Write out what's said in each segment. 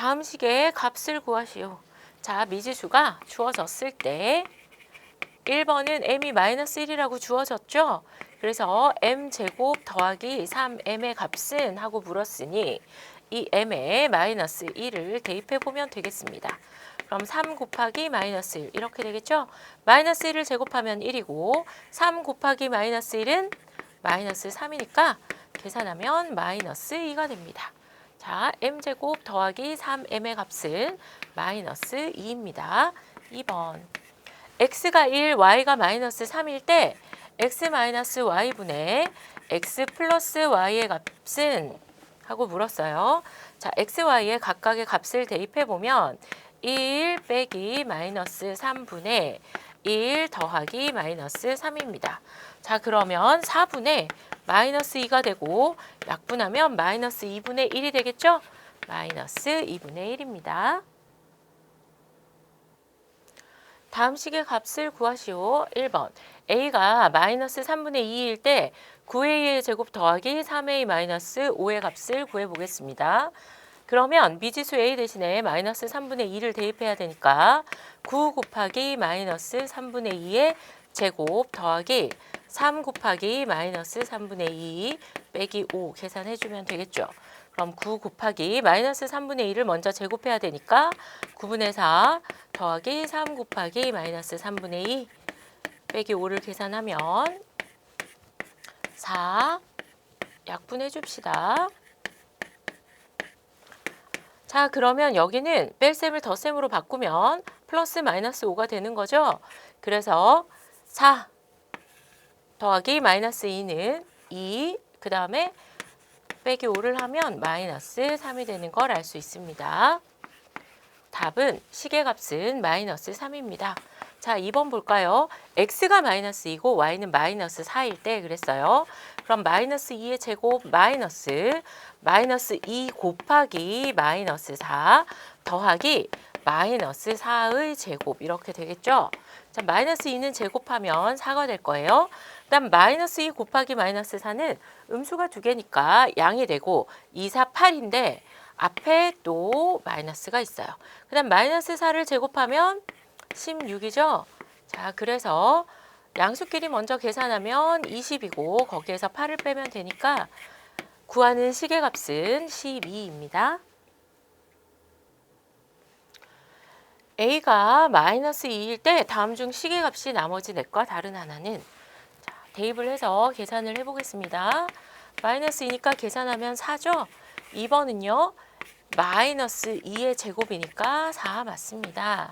다음 식의 값을 구하시오. 자, 미지수가 주어졌을 때 1번은 m이 마이너스 1이라고 주어졌죠? 그래서 m제곱 더하기 3m의 값은 하고 물었으니 이 m에 마이너스 1을 대입해 보면 되겠습니다. 그럼 3 곱하기 마이너스 1 이렇게 되겠죠? 마이너스 1을 제곱하면 1이고 3 곱하기 마이너스 1은 마이너스 3이니까 계산하면 마이너스 2가 됩니다. 자, m제곱 더하기 3m의 값은 마이너스 2입니다. 2번 x가 1, y가 마이너스 3일 때 x 마이너스 y분의 x 플러스 y의 값은 하고 물었어요. 자, x, y의 각각의 값을 대입해 보면 1 빼기 마이너스 3분의 1 더하기 마이너스 3입니다. 자, 그러면 4분의 마이너스 2가 되고 약분하면 마이너스 2분의 1이 되겠죠? 마이너스 2분의 1입니다. 다음 식의 값을 구하시오. 1번 a가 마이너스 3분의 2일 때 9a의 제곱 더하기 3a 마이너스 5의 값을 구해보겠습니다. 그러면 미지수 a 대신에 마이너스 3분의 2를 대입해야 되니까 9 곱하기 마이너스 3분의 2의 제곱 더하기 3 곱하기 마이너스 3분의 2 빼기 5 계산해주면 되겠죠. 그럼 9 곱하기 마이너스 3분의 2를 먼저 제곱해야 되니까 9분의 4 더하기 3 곱하기 마이너스 3분의 2 빼기 5를 계산하면 4 약분해 줍시다. 자 그러면 여기는 뺄셈을 덧셈으로 바꾸면 플러스 마이너스 5가 되는 거죠. 그래서 4 더하기 마이너스 2는 2, 그 다음에 빼기 5를 하면 마이너스 3이 되는 걸 알 수 있습니다. 답은 시계값은 마이너스 3입니다. 자, 2번 볼까요? x가 마이너스 2고 y는 마이너스 4일 때 그랬어요. 그럼 마이너스 2의 제곱 마이너스 마이너스 2 곱하기 마이너스 4 더하기 마이너스 4의 제곱 이렇게 되겠죠? 자, 마이너스 2는 제곱하면 4가 될 거예요. 그다음 마이너스 2 곱하기 마이너스 4는 음수가 두 개니까 양이 되고 2, 4, 8인데 앞에 또 마이너스가 있어요. 그 다음 마이너스 4를 제곱하면 16이죠. 자, 그래서 양수끼리 먼저 계산하면 20이고 거기에서 8을 빼면 되니까 구하는 시계값은 12입니다. a가 마이너스 2일 때 다음 중 시계값이 나머지 넷과 다른 하나는 자, 대입을 해서 계산을 해보겠습니다. 마이너스 2니까 계산하면 4죠. 2번은요. 마이너스 2의 제곱이니까 4 맞습니다.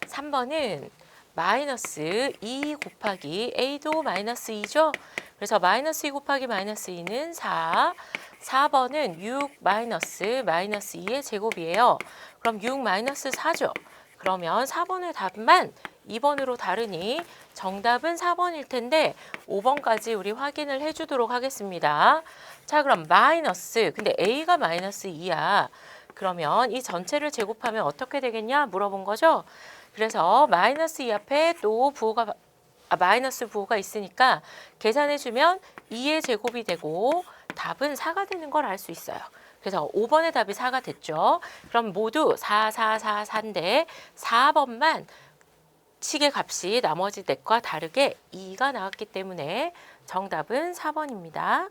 3번은 마이너스 2 곱하기 a도 마이너스 2죠. 그래서 마이너스 2 곱하기 마이너스 2는 4. 4번은 6 마이너스 마이너스 2의 제곱이에요. 그럼 6 마이너스 4죠. 그러면 4번의 답만 2번으로 다르니 정답은 4번일 텐데 5번까지 우리 확인을 해주도록 하겠습니다. 자 그럼 마이너스 근데 a가 마이너스 2야. 그러면 이 전체를 제곱하면 어떻게 되겠냐 물어본 거죠. 그래서 마이너스 2 앞에 또 부호가 아, 마이너스 부호가 있으니까 계산해주면 2의 제곱이 되고 답은 4가 되는 걸 알 수 있어요. 그래서 5번의 답이 4가 됐죠. 그럼 모두 4, 4, 4, 4인데 4번만 식의 값이 나머지 넷과 다르게 2가 나왔기 때문에 정답은 4번입니다.